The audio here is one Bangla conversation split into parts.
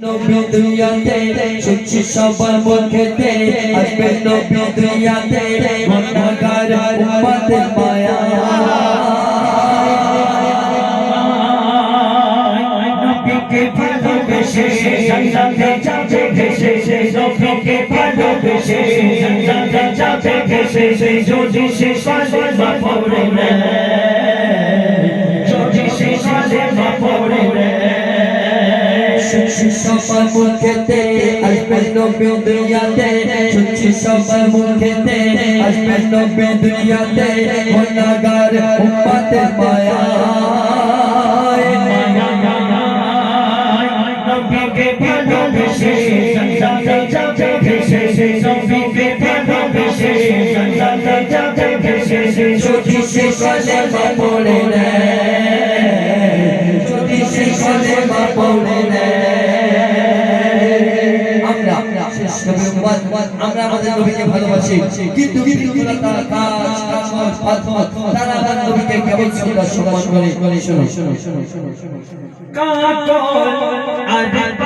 নবী দুনিয়াতে, শুনছি সবার মুখেতে, আসবে নবী দুনিয়াতে গুনাহগার উম্মতের মায়া। নবীকে ভালোবেসে, জান্নাতে যাবে ভেসে, নবীকে ভালোবেসে, জান্নাতে যাবে ভেসে যদি সে কালেমা পড়ে যদি সে কালেমা পড়ে শুনছি সবার মুখেতে আসবে নবী দুনিয়াতে শুনছি সবার মুখেতে আসবে নবী দুনিয়াতে গুনাহগার উম্মতের মায়া নবীকে ভালোবেসে জান্নাতে যাবে ভেসে নবীকে ভালোবেসে জান্নাতে যাবে ভেসে যদি সে কালেমা পড়ে যদি আমরা আমাদের নবীকে ভালোবাসি কিন্তু কিন্তু তারা কাজ কাজ ফাতফাত তারা আমার নবীকে কেবল সম্মান করে শুনো শুনো শুনো শুনো শুনো কাকল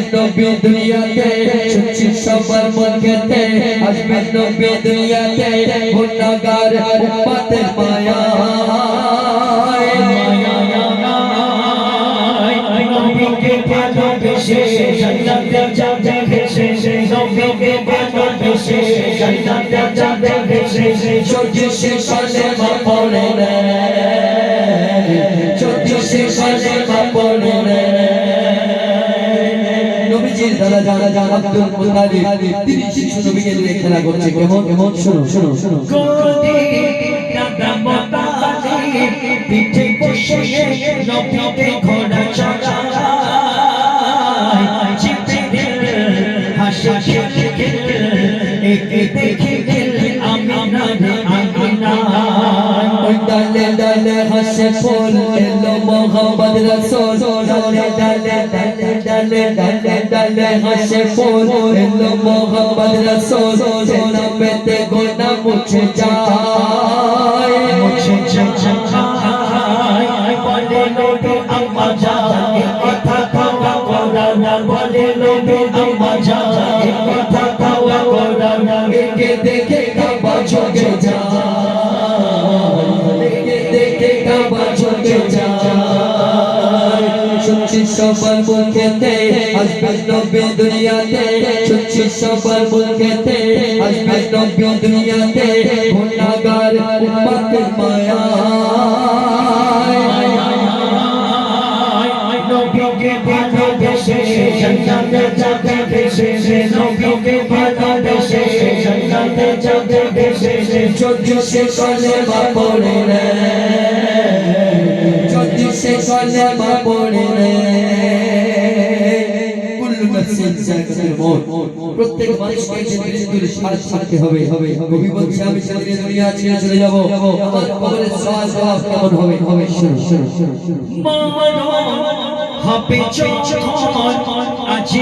নবী মোহাম্মদ নবীর জোড়া দাদা ভাই আছে যত পেগম্বর ইনি সফর সাজে দাদা আছে যত পেগম্বর ইনি সফর সাজে দাদা যে দেখে সে শাহজালাতে যায় যে দেখে সে শাহজালাতে যায় শুনছি সবার মুখেতে আসবে নবী দুনিয়াতে শুনছি সবার মুখেতে আসবে নবী দুনিয়াতে গুনাহগার উম্মতের মায়া নবীকে ভালোবেসে জান্নাতে যাবে ভেসে নবীকে ভালোবেসে জান্নাতে যাবে ভেসে যদি সে যারা জান আব্দুল মুতালিব তিনি শিশু নবীকে নিয়ে খেলা করছে কেমন? কেমন? শুনো শুনো শোনো পিঠে বসে নবীকে ঘোড়া চালায় চিপে হাসি খেলে একে দেখে হাসে ফুল এলো মোহাম্মদ রাসূল। ডালে ডালে ডালে ডালে ডালে ডালে হাসে ফুল এলো মোহাম্মদ রাসূল। চেনা পেতে গোনা মুছে যায়। মুছে চাচাই বলে লোকে আম্মা যায়। কথা খাওয়া বলে লোকে আম্মা যায়। কথা খাওয়া করা না। একে দেখে শুনছি সবার মুখেতে আসবে নবী দুনিয়াতে শুনছি সবার মুখেতে আসবে নবী দুনিয়াতে গুনাহগার উম্মতের মায়া নবীকে ভালোবেসে জান্নাতে যাবে ভেসে নবীকে ভালোবেসে জান্নাতে যাবে ভেসে যদি সে কলেমা পড়ে রে যদি কলেমা পড়ে রে প্রত্যেক মানুষকে থাকতে হবে হবে নবী বলছে আমি সেদিন দুনিয়া ছেড়ে চলে যাব। আমার কবরের সওয়াল জবাব কেমন হবে? হবে শোনো শোনো শোনো হবে আজি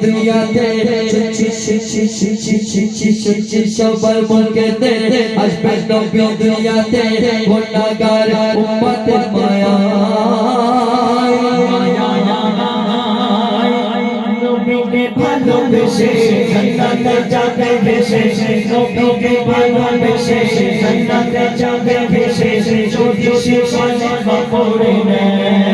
দুনিয়াতে শুনছি শুনছি শুনছি শুনছি শুনছি সবার মুখেতে আসবে নবী দুনিয়াতে গুনাহগার উম্মতের মায়া ভালোবেসে জান্নাতে যাবে ভেসে নবীকে ভালোবেসে জান্নাতে যাবে ভেসে যদি সে কলমা পড়ে নেয়